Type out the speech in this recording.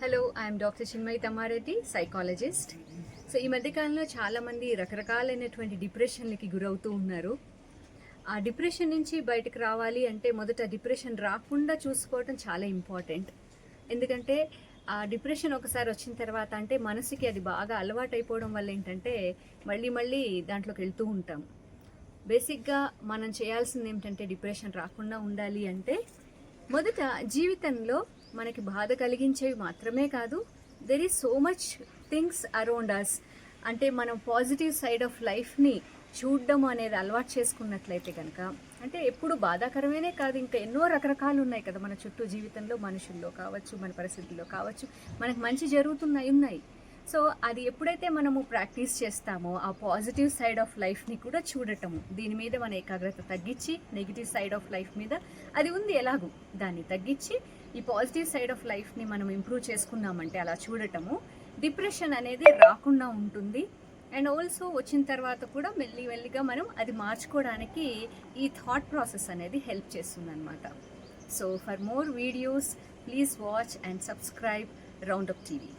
Hello I'm doctor Chinmayi Thammareddy psychologist so ఈ మధ్యకాలంలో చాలామంది రకరకాలైనటువంటి డిప్రెషన్లకి గురవుతూ ఉన్నారు. ఆ డిప్రెషన్ నుంచి బయటకు రావాలి అంటే మొదట డిప్రెషన్ రాకుండా చూసుకోవటం చాలా ఇంపార్టెంట్. ఎందుకంటే ఆ డిప్రెషన్ ఒకసారి వచ్చిన తర్వాత అంటే మనసుకి అది బాగా అలవాటైపోవడం వల్ల ఏంటంటే మళ్ళీ మళ్ళీ దాంట్లోకి వెళ్తూ ఉంటాం. బేసిక్గా మనం చేయాల్సింది ఏమిటంటే డిప్రెషన్ రాకుండా ఉండాలి అంటే మొదట జీవితంలో మనకి బాధ కలిగించేవి మాత్రమే కాదు there is so much things around us అంటే మనం పాజిటివ్ సైడ్ ఆఫ్ లైఫ్ని చూడడం అనేది అలవాటు చేసుకున్నట్లయితే కనుక అంటే ఎప్పుడు బాధాకరమేనే కాదు ఇంకా ఎన్నో రకరకాలు ఉన్నాయి కదా మన చుట్టూ జీవితంలో మనుషుల్లో కావచ్చు మన పరిస్థితుల్లో కావచ్చు మనకు మంచి జరుగుతున్నాయి ఉన్నాయి. సో అది ఎప్పుడైతే మనము ప్రాక్టీస్ చేస్తామో ఆ పాజిటివ్ సైడ్ ఆఫ్ లైఫ్ని కూడా చూడటము దీని మీద మన ఏకాగ్రత తగ్గించి నెగిటివ్ సైడ్ ఆఫ్ లైఫ్ మీద అది ఉంది ఎలాగూ దాన్ని తగ్గించి ఈ పాజిటివ్ సైడ్ ఆఫ్ లైఫ్ని మనం ఇంప్రూవ్ చేసుకున్నామంటే అలా చూడటము డిప్రెషన్ అనేది రాకుండా ఉంటుంది. అండ్ ఆల్సో వచ్చిన తర్వాత కూడా మెల్లి మెల్లిగా మనం అది మార్చుకోవడానికి ఈ థాట్ ప్రాసెస్ అనేది హెల్ప్ చేస్తుంది అనమాట so for more videos please watch and subscribe round up TV.